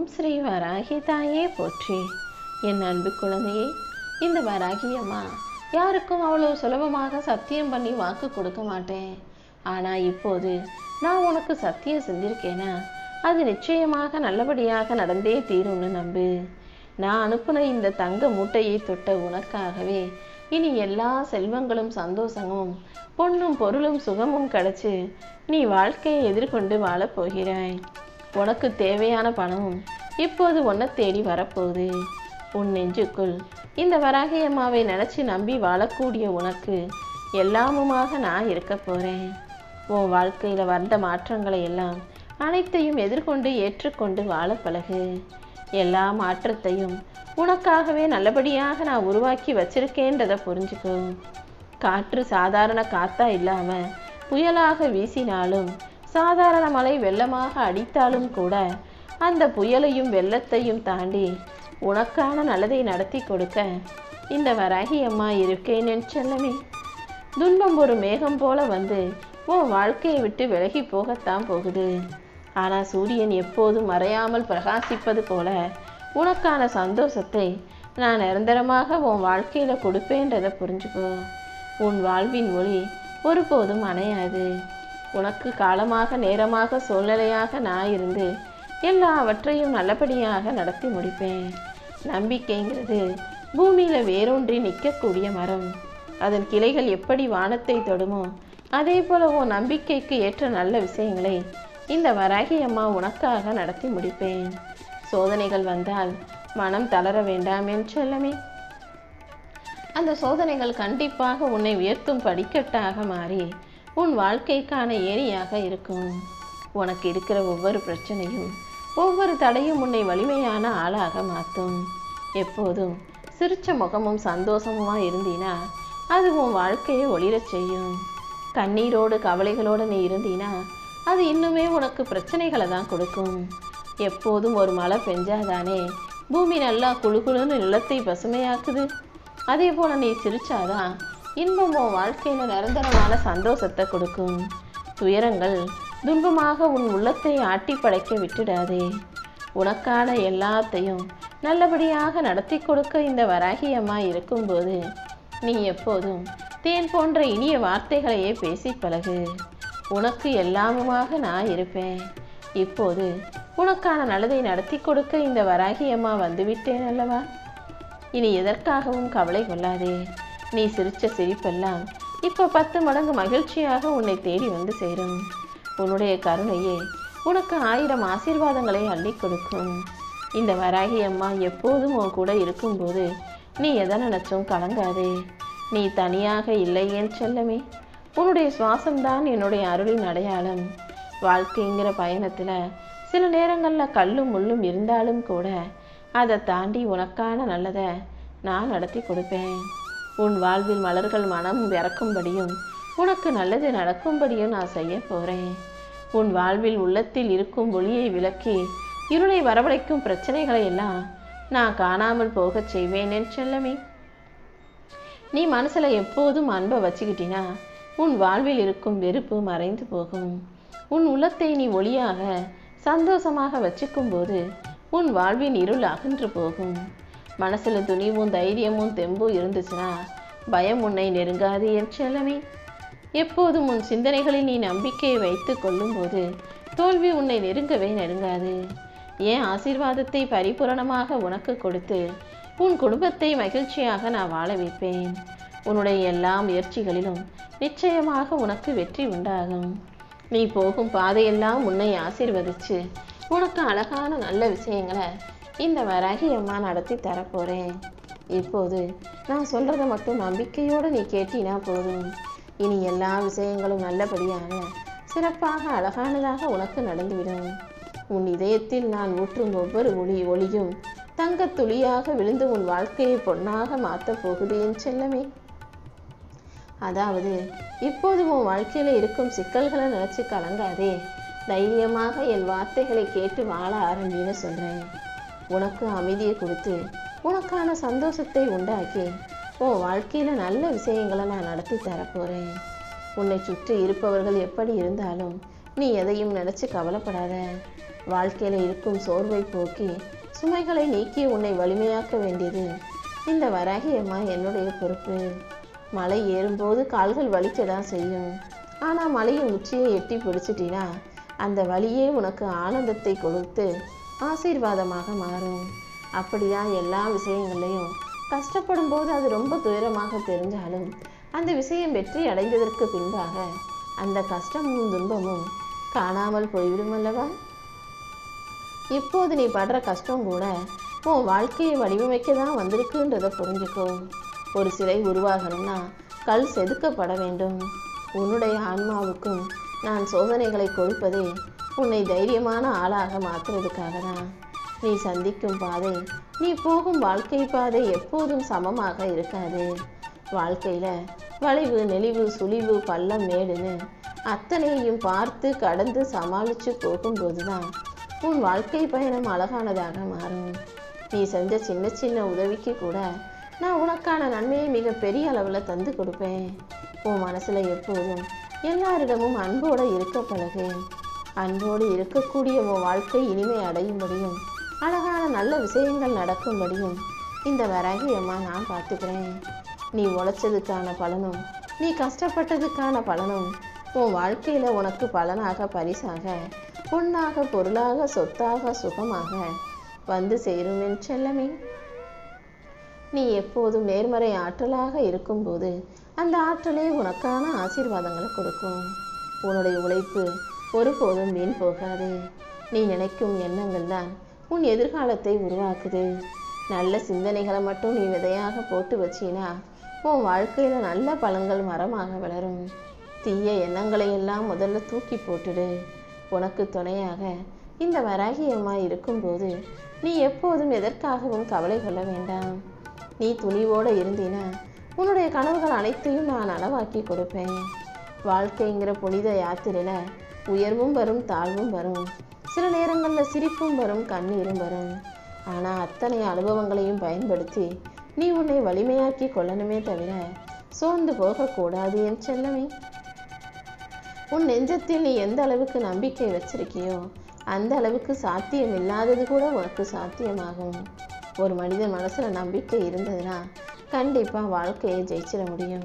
ஓம் ஸ்ரீ வராகி தாயே போற்றி. என் அன்பு குழந்தையே இந்த வராகி அம்மா யாருக்கும் அவ்வளோ சுலபமாக சத்தியம் பண்ணி வாக்கு கொடுக்க மாட்டேன். ஆனால் இப்போது நான் உனக்கு சத்தியம் செஞ்சிருக்கேனா? அது நிச்சயமாக நல்லபடியாக நடந்தே தீரும்னு நம்பு. நான் அனுப்புன இந்த தங்க மூட்டையை தொட்ட உனக்காகவே இனி எல்லா செல்வங்களும் சந்தோஷமும் பொண்ணும் பொருளும் சுகமும் கிடைச்சு நீ வாழ்க்கையை எதிர்கொண்டு வாழப் போகிறாய். உனக்கு தேவையான பணமும் இப்போது உன்னை தேடி வரப்போகுது. உன் நெஞ்சுக்குள் இந்த வராகி அம்மாவை நினச்சி நம்பி வாழக்கூடிய உனக்கு எல்லாமுமாக நான் இருக்க போகிறேன் உன் வாழ்க்கையில் வந்த மாற்றங்களை எல்லாம் அனைத்தையும் எதிர்கொண்டு ஏற்றுக்கொண்டு வாழ பழகு. எல்லா மாற்றத்தையும் உனக்காகவே நல்லபடியாக நான் உருவாக்கி வச்சிருக்கேன்றதை புரிஞ்சுக்கோ. காற்று சாதாரண காத்தா இல்லாமல் புயலாக வீசினாலும் சாதாரண மழை வெள்ளமாக அடித்தாலும் கூட அந்த புயலையும் வெள்ளத்தையும் தாண்டி உனக்கான நல்லதை நடத்தி கொடுக்க இந்த வராகி அம்மா இருக்கேன் என் செல்லமே. துன்பம் ஒரு மேகம் போல வந்து உன் வாழ்க்கையை விட்டு விலகி போகத்தான் போகுது. ஆனால் சூரியன் எப்போதும் மறையாமல் பிரகாசிப்பது போல உனக்கான சந்தோஷத்தை நான் நிரந்தரமாக உன் வாழ்க்கையில் கொடுப்பேன்றதை புரிஞ்சுக்கோ. உன் வாழ்வின் மொழி ஒருபோதும் அணையாது. உனக்கு காலமாக நேரமாக சூழ்நிலையாக நான் இருந்து எல்லாவற்றையும் நல்லபடியாக நடத்தி முடிப்பேன். நம்பிக்கைங்கிறது பூமியில் வேரூன்றி நிற்கக்கூடிய மரம். அதன் கிளைகள் எப்படி வானத்தை தொடுமோ அதே போல உன் நம்பிக்கைக்கு ஏற்ற நல்ல விஷயங்களை இந்த வராகி அம்மா உனக்காக நடத்தி முடிப்பேன். சோதனைகள் வந்தால் மனம் தளர வேண்டாம் என் செல்லமே. அந்த சோதனைகள் கண்டிப்பாக உன்னை உயர்த்தும் படிக்கட்டாக மாறி உன் வாழ்க்கைக்கான ஏணியாக இருக்கும். உனக்கு இருக்கிற ஒவ்வொரு பிரச்சனையும் ஒவ்வொரு தடையும் உன்னை வலிமையான ஆளாக மாற்றும் எப்போதும் சிரிச்ச முகமும் சந்தோஷமுமாக இருந்தீனா அது உன் வாழ்க்கையை ஒளிரச் செய்யும். கண்ணீரோடு கவலைகளோடு நீ இருந்தீனா அது இன்னுமே உனக்கு பிரச்சனைகளை தான் கொடுக்கும். எப்போதும் ஒரு மழை பெஞ்சாதானே பூமி நல்லா குளுகுளுன்னு நிலத்தை பசுமையாக்குது. அதே போல் நீ சிரிச்சாதான் இன்பம் உன் வாழ்க்கையில நிரந்தரமான சந்தோஷத்தை கொடுக்கும். துயரங்கள் துன்பமாக உன் உள்ளத்தை ஆட்டி படைக்க விட்டுடாதே. உனக்கான எல்லாத்தையும் நல்லபடியாக நடத்தி கொடுக்க இந்த வராகியமாக இருக்கும்போது நீ எப்போதும் தேன் போன்ற இனிய வார்த்தைகளையே பேசி பழகு. உனக்கு எல்லாமுமாக நான் இருப்பேன். இப்போது உனக்கான நல்லதை நடத்தி கொடுக்க இந்த வராகியம்மா வந்துவிட்டேன் அல்லவா? இனி எதற்காகவும் கவலை கொள்ளாதே. நீ சிரித்த சிரிப்பெல்லாம் இப்போ பத்து மடங்கு மகிழ்ச்சியாக உன்னை தேடி வந்து சேரும். உன்னுடைய கருணையே உனக்கு ஆயிரம் ஆசீர்வாதங்களை அள்ளி கொடுக்கும். இந்த வராகி அம்மா எப்போதும் உன் கூட இருக்கும்போது நீ எதை நினைச்சும் கலங்காதே. நீ தனியாக இல்லை என் செல்லமே? உன்னுடைய சுவாசம்தான் என்னுடைய அருளின் அடையாளம். வாழ்க்கைங்கிற பயணத்தில் சில நேரங்களில் கல்லும் முள்ளும் இருந்தாலும் கூட அதை தாண்டி உனக்கான நல்லதை நான் நடத்தி கொடுப்பேன். உன் வாழ்வில் மலர்கள் மனம் இறக்கும்படியும் உனக்கு நல்லது நடக்கும்படியும் நான் செய்ய போகிறேன் உன் வாழ்வில் உள்ளத்தில் இருக்கும் ஒளியை விளக்கி இருளை வரவழைக்கும் பிரச்சனைகளை எல்லாம் நான் காணாமல் போகச் செய்வேன் என் செல்லமே. நீ மனசில் எப்போதும் அன்பை வச்சுக்கிட்டினா உன் வாழ்வில் இருக்கும் வெறுப்பு மறைந்து போகும். உன் உள்ளத்தை நீ ஒளியாக சந்தோஷமாக வச்சுக்கும் போது உன் வாழ்வின் இருள் அகன்று போகும். மனசுல துணிவும் தைரியமும் தெம்பும் இருந்துச்சுன்னா பயம் உன்னை நெருங்காது என் செல்லமே. எப்போதும் உன் சிந்தனைகளில் நீ நம்பிக்கையை வைத்து கொள்ளும்போது தோல்வி உன்னை நெருங்கவே நெருங்காது. ஏன் ஆசீர்வாதத்தை பரிபூரணமாக உனக்கு கொடுத்து உன் குடும்பத்தை மகிழ்ச்சியாக நான் வாழ வைப்பேன்? உன்னுடைய எல்லா முயற்சிகளிலும் நிச்சயமாக உனக்கு வெற்றி உண்டாகும். நீ போகும் பாதையெல்லாம் உன்னை ஆசீர்வதிச்சு உனக்கு அழகான நல்ல விஷயங்களை இந்த வராகி அம்மா நடத்தி தரப்போறேன். இப்போது நான் சொல்றதை மட்டும் நம்பிக்கையோடு நீ கேட்டினா போதும். இனி எல்லா விஷயங்களும் நல்லபடியாக சிறப்பாக அழகானதாக உனக்கு நடந்துவிடும். உன் இதயத்தில் நான் ஊற்றும் ஒவ்வொரு ஒளி ஒளியும் தங்கத் துளியாக விழுந்து உன் வாழ்க்கையை பொன்னாக மாற்றப் போகுது என் செல்லமே. அதாவது இப்போது உன் வாழ்க்கையில் இருக்கும் சிக்கல்களை நினச்சி கலங்காதே. தைரியமாக என் வார்த்தைகளை கேட்டு வாழ ஆரம்பின்னு சொல்கிறேன் உனக்கு அமைதியை கொடுத்து உனக்கான சந்தோஷத்தை உண்டாக்கி உன் வாழ்க்கையில் நல்ல விஷயங்களை நான் நடத்தி தரப்போகிறேன் உன்னை சுற்றி இருப்பவர்கள் எப்படி இருந்தாலும் நீ எதையும் நினச்சி கவலைப்படாத. வாழ்க்கையில் இருக்கும் சோர்வை போக்கி சுமைகளை நீக்கி உன்னை வலிமையாக்க வேண்டியது இந்த வராகியம்மா என்னுடைய பொறுப்பு. மலை ஏறும்போது கால்கள் வலிச்சதான் செய்யும். ஆனால் மலையின் உச்சியை எட்டி பிடிச்சிட்டினா அந்த வழியே உனக்கு ஆனந்தத்தை கொடுத்து ஆசீர்வாதமாக மாறும். அப்படிதான் எல்லா விஷயங்களையும் கஷ்டப்படும் போது அது ரொம்ப துயரமாக தெரிஞ்சாலும் அந்த விஷயம் வெற்றி அடைந்ததற்கு பின்பாக அந்த கஷ்டமும் துன்பமும் காணாமல் போய்விடும் அல்லவா? இப்போது நீ படுற கஷ்டம் கூட உன் வாழ்க்கையை வடிவமைக்க தான் வந்திருக்குன்றதை புரிஞ்சுக்கோ. ஒரு சிலை உருவாகணும்னா கல் செதுக்கப்பட வேண்டும். உன்னுடைய ஆன்மாவுக்கும் நான் சோதனைகளை கொடுப்பதே உன்னை தைரியமான ஆளாக மாற்றுறதுக்காக தான் நீ சந்திக்கும் பாதை நீ போகும் வாழ்க்கை பாதை எப்போதும் சமமாக இருக்காது. வாழ்க்கையில் வளைவு நெளிவு சுழிவு பள்ளம் மேடுன்னு அத்தனையும் பார்த்து கடந்து சமாளித்து போகும்போது தான் உன் வாழ்க்கை பயணம் அழகானதாக மாறும். நீ செஞ்ச சின்ன சின்ன உதவிக்கு கூட நான் உனக்கான நன்மையை மிக பெரிய அளவில் தந்து கொடுப்பேன். உன் மனசில் எப்போதும் எல்லாரிடமும் அன்போடு இருக்க பழகு. அன்போடு இருக்கக்கூடிய உன் வாழ்க்கை இனிமை அடையும்படியும் அழகான நல்ல விஷயங்கள் நடக்கும்படியும் இந்த வராகியம்மா நான் பார்த்துக்கிறேன். நீ உழைச்சதுக்கான பலனும் நீ கஷ்டப்பட்டதுக்கான பலனும் உன் வாழ்க்கையில் உனக்கு பலனாக பரிசாக பொன்னாக பொருளாக சொத்தாக சுகமாக வந்து சேரும் என் செல்லமே. நீ எப்போதும் நேர்மறை ஆற்றலாக இருக்கும்போது அந்த ஆற்றலே உனக்கான ஆசீர்வாதங்களை கொடுக்கும். உன்னுடைய உழைப்பு ஒருபோதும் வீண் போகாது. நீ நினைக்கும் எண்ணங்கள் தான் உன் எதிர்காலத்தை உருவாக்குது. நல்ல சிந்தனைகளை மட்டும் நீ விதையாக போட்டு வச்சினா உன் வாழ்க்கையில் நல்ல பழங்கள் மரமாக வளரும். தீய எண்ணங்களை எல்லாம் முதல்ல தூக்கி போட்டுடு. உனக்கு துணையாக இந்த வராகியம்மா இருக்கும்போது நீ எப்போதும் எதற்காகவும் கவலை கொள்ள வேண்டாம். நீ துணிவோடு இருந்தினா உன்னுடைய கனவுகள் அனைத்தையும் நான் அளவாக்கி கொடுப்பேன். வாழ்க்கைங்கிற புனித யாத்திரையில உயர்வும் வரும் தாழ்வும் வரும். சில நேரங்களில் சிரிப்பும் வரும் கண்ணீரும் வரும். ஆனால் அத்தனை அனுபவங்களையும் பயன்படுத்தி நீ உன்னை வலிமையாக்கி கொள்ளணுமே தவிர சோர்ந்து போகக்கூடாது என் செல்லமே. உன் நெஞ்சத்தில் நீ எந்த அளவுக்கு நம்பிக்கை வச்சிருக்கியோ அந்த அளவுக்கு சாத்தியம் இல்லாதது கூட உனக்கு சாத்தியமாகும். ஒரு மனிதன் மனசுல நம்பிக்கை இருந்ததுன்னா கண்டிப்பா வாழ்க்கையை ஜெயிச்சிட முடியும்.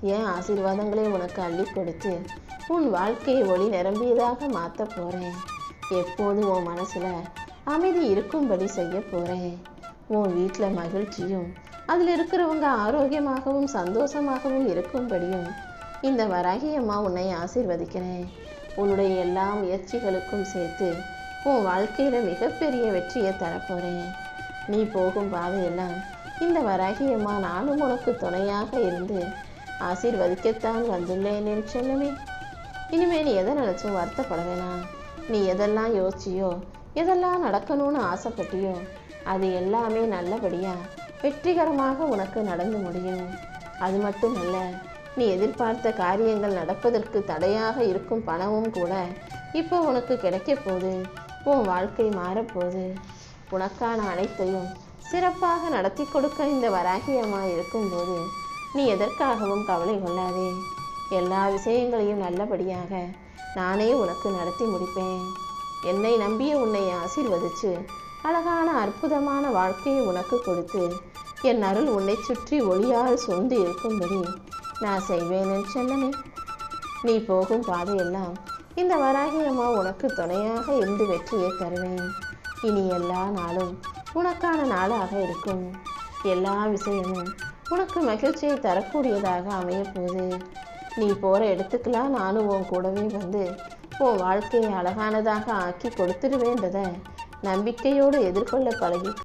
ஏன் ஆசீர்வாதங்களை உனக்கு அள்ளி கொடுத்து உன் வாழ்க்கையை ஒளி நிரம்பியதாக மாற்ற போறேன். எப்போதும் உன் மனசுல அமைதி இருக்கும்படி செய்ய போறேன். உன் வீட்டில் மகிழ்ச்சியும் அதில் இருக்கிறவங்க ஆரோக்கியமாகவும் சந்தோஷமாகவும் இருக்கும்படியும் இந்த வராகி அம்மா உன்னை ஆசீர்வதிக்கிறேன். உன்னுடைய எல்லா முயற்சிகளுக்கும் சேர்த்து உன் வாழ்க்கையில் மிகப்பெரிய வெற்றியை தரப்போறேன் நீ போகும் பாதையெல்லாம் இந்த வராகி அம்மா நானும் உனக்கு துணையாக இருந்து ஆசீர்வதிக்கத்தான் வந்துள்ளேன் என் செல்லமே. இனிமே நீ எதை நினைச்சும் வருத்தப்பட வேணாம். நீ எதெல்லாம் யோசிச்சியோ எதெல்லாம் நடக்கணும்னு ஆசைப்பட்டியோ அது எல்லாமே நல்லபடியா வெற்றிகரமாக உனக்கு நடந்து முடியும். அது மட்டும் அல்ல நீ எதிர்பார்த்த காரியங்கள் நடப்பதற்கு தடையாக இருக்கும் பணமும் கூட இப்போ உனக்கு கிடைக்க போகுது. உன் வாழ்க்கை மாறப்போகுது உனக்கான அனைத்தையும் சிறப்பாக நடத்தி கொடுக்க இந்த வராகியமாக இருக்கும்போது நீ எதற்காகவும் கவலை கொள்ளாதே. எல்லா விஷயங்களையும் நல்லபடியாக நானே உனக்கு நடத்தி முடிப்பேன். என்னை நம்பிய உன்னை ஆசீர்வதிச்சு அழகான அற்புதமான வாழ்க்கையை உனக்கு கொடுத்து என் அருள் உன்னை சுற்றி ஒளியால் சூழ்ந்து இருக்கும்படி நான் செய்வேன் சொன்னனே நீ போகும் பாதையெல்லாம் இந்த வராகி அம்மா உனக்கு துணையாக இருந்து வெற்றியை தருவேன். இனி எல்லா நாளும் உனக்கான நாளாக இருக்கும். எல்லா விஷயமும் உனக்கு மகிழ்ச்சியை தரக்கூடியதாக அமையப்போகுது நீ போகிற இடத்துக்கெல்லாம் நானும் உன் கூடவே வந்து உன் வாழ்க்கையை அழகானதாக ஆக்கி கொடுத்துடுவேன்றத நம்பிக்கையோடு எதிர்கொள்ள பழகி